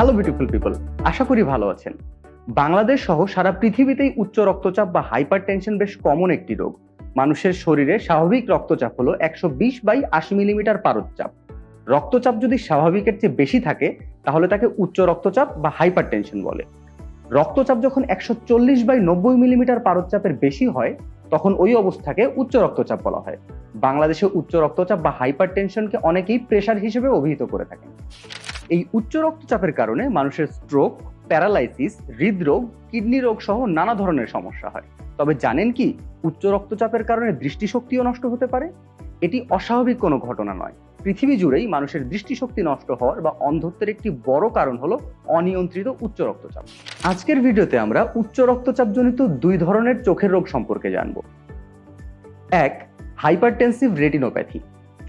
Hello beautiful people আশা করি ভালো আছেন। বাংলাদেশ সহ সারা পৃথিবীতেই উচ্চ রক্তচাপ বা হাইপার টেনশন বেশ কমন একটি রোগ। মানুষের শরীরে স্বাভাবিক রক্তচাপ হলো একশো বিশ বাই আশি মিলিমিটার পারদচাপ। রক্তচাপ যদি স্বাভাবিকের চেয়ে বেশি থাকে, তাহলে তাকে উচ্চ রক্তচাপ বা হাইপার টেনশন বলে। রক্তচাপ যখন একশো চল্লিশ বাই নব্বই মিলিমিটার পারদচাপের বেশি হয়, তখন ওই অবস্থাকে উচ্চ রক্তচাপ বলা হয়। বাংলাদেশে উচ্চ রক্তচাপ বা হাইপার টেনশনকে অনেকেই প্রেশার হিসেবে অভিহিত করে থাকেন। এই উচ্চ রক্তচাপের কারণে মানুষের স্ট্রোক প্যারালাইসিস হৃদরোগ কিডনি রোগ সহ নানা ধরনের সমস্যা হয়। তবে জানেন কি, উচ্চ রক্তচাপের কারণে দৃষ্টিশক্তিও নষ্ট হতে পারে? এটি অস্বাভাবিক কোনো ঘটনা নয়। পৃথিবী জুড়েই মানুষের দৃষ্টিশক্তি নষ্ট হওয়ার বা অন্ধত্বের একটি বড় কারণ হলো অনিয়ন্ত্রিত উচ্চ রক্তচাপ। আজকের ভিডিওতে আমরা উচ্চ রক্তচাপজনিত দুই ধরনের চোখের রোগ সম্পর্কে জানব। এক, হাইপারটেনসিভ রেটিনোপ্যাথি।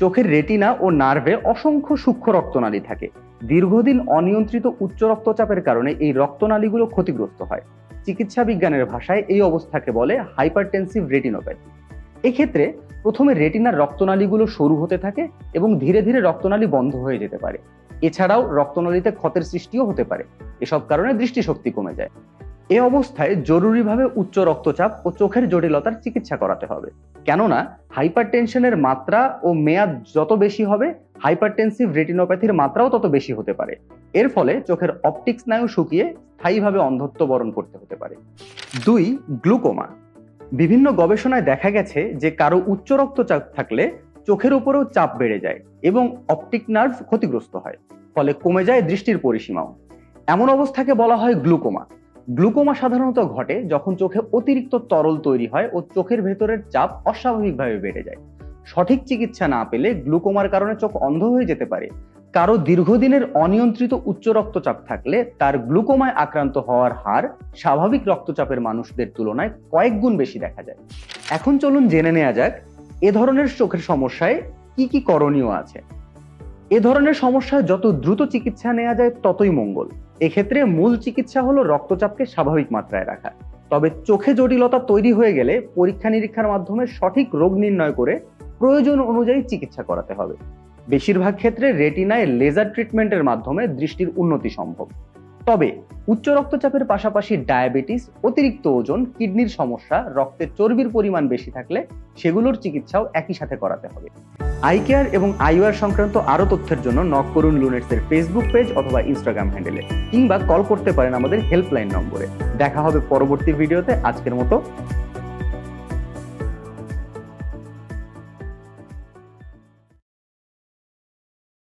চোখের রেটিনা ও নার্ভে অসংখ্য সূক্ষ্ম রক্তনালী থাকে। দীর্ঘদিন অনিয়ন্ত্রিত উচ্চ রক্তচাপের কারণে এই রক্তনালীগুলো ক্ষতিগ্রস্ত হয়। চিকিৎসা বিজ্ঞানের ভাষায় এই অবস্থাকে বলে হাইপারটেনসিভ রেটিনোপ্যাথি। এক্ষেত্রে প্রথমে রেটিনার রক্তনালীগুলো সরু হতে থাকে এবং ধীরে ধীরে রক্তনালী বন্ধ হয়ে যেতে পারে। এছাড়াও রক্তনালীতে ক্ষতের সৃষ্টিও হতে পারে। এসব কারণে দৃষ্টিশক্তি কমে যায়। এ অবস্থায় জরুরিভাবে উচ্চ রক্তচাপ ও চোখের জটিলতার চিকিৎসা করাতে হবে। কেননা, হাইপারটেনশনের মাত্রা ও মেয়াদ যত বেশি হবে, হাইপারটেনসিভ রেটিনোপ্যাথির মাত্রাও তত বেশি হতে পারে। এর ফলে চোখের অপটিক স্নায়ু শুকিয়ে স্থায়ীভাবে অন্ধত্ব বরণ করতে হতে পারে। দুই, গ্লুকোমা। বিভিন্ন গবেষণায় দেখা গেছে যে কারও উচ্চ রক্তচাপ থাকলে চোখের উপরেও চাপ বেড়ে যায় এবং অপটিক নার্ভ ক্ষতিগ্রস্ত হয়, ফলে কমে যায় দৃষ্টির পরিসীমাও। এমন অবস্থাকে বলা হয় গ্লুকোমা। গ্লুকোমা সাধারণত ঘটে যখন চোখে অতিরিক্ত তরল তৈরি হয় ও চোখের ভেতরের চাপ অস্বাভাবিকভাবে বেড়ে যায়। সঠিক চিকিৎসা না পেলে গ্লুকোমার কারণে চোখ অন্ধ হয়ে যেতে পারে। কারও দীর্ঘদিনের অনিয়ন্ত্রিত উচ্চ রক্তচাপ থাকলে তার গ্লুকোমায় আক্রান্ত হওয়ার হার স্বাভাবিক রক্তচাপের মানুষদের তুলনায় কয়েক গুণ বেশি দেখা যায়। এখন চলুন জেনে নেওয়া যাক, এ ধরনের চোখের সমস্যায় কি কি করণীয় আছে? এ ধরনের সমস্যা যত দ্রুত চিকিৎসা নেওয়া যায় ততই মঙ্গল। এক্ষেত্রে মূল চিকিৎসা হলো রক্তচাপকে স্বাভাবিক মাত্রায় রাখা। তবে চোখে জটিলতা তৈরি হয়ে গেলে পরীক্ষা নিরীক্ষার মাধ্যমে সঠিক রোগ নির্ণয় করে প্রয়োজন অনুযায়ী চিকিৎসা করাতে হবে। বেশিরভাগ ক্ষেত্রে রেটিনায় লেজার ট্রিটমেন্টের মাধ্যমে দৃষ্টির উন্নতি সম্ভব। তবে উচ্চ রক্তচাপের পাশাপাশি ডায়াবেটিস, অতিরিক্ত ওজন, কিডনির সমস্যা রক্তের চর্বির পরিমাণ বেশি থাকলে সেগুলোর চিকিৎসাও একই সাথে করাতে হবে। আই কেয়ার এবং আইওয়ার সংক্রান্ত আরও তথ্যের জন্য নক করুন লুনেটসের ফেসবুক পেজ অথবা ইনস্টাগ্রাম হ্যান্ডেলে কিংবা কল করতে পারেন আমাদের হেল্পলাইন নম্বরে। দেখা হবে পরবর্তী ভিডিওতে আজকের মতো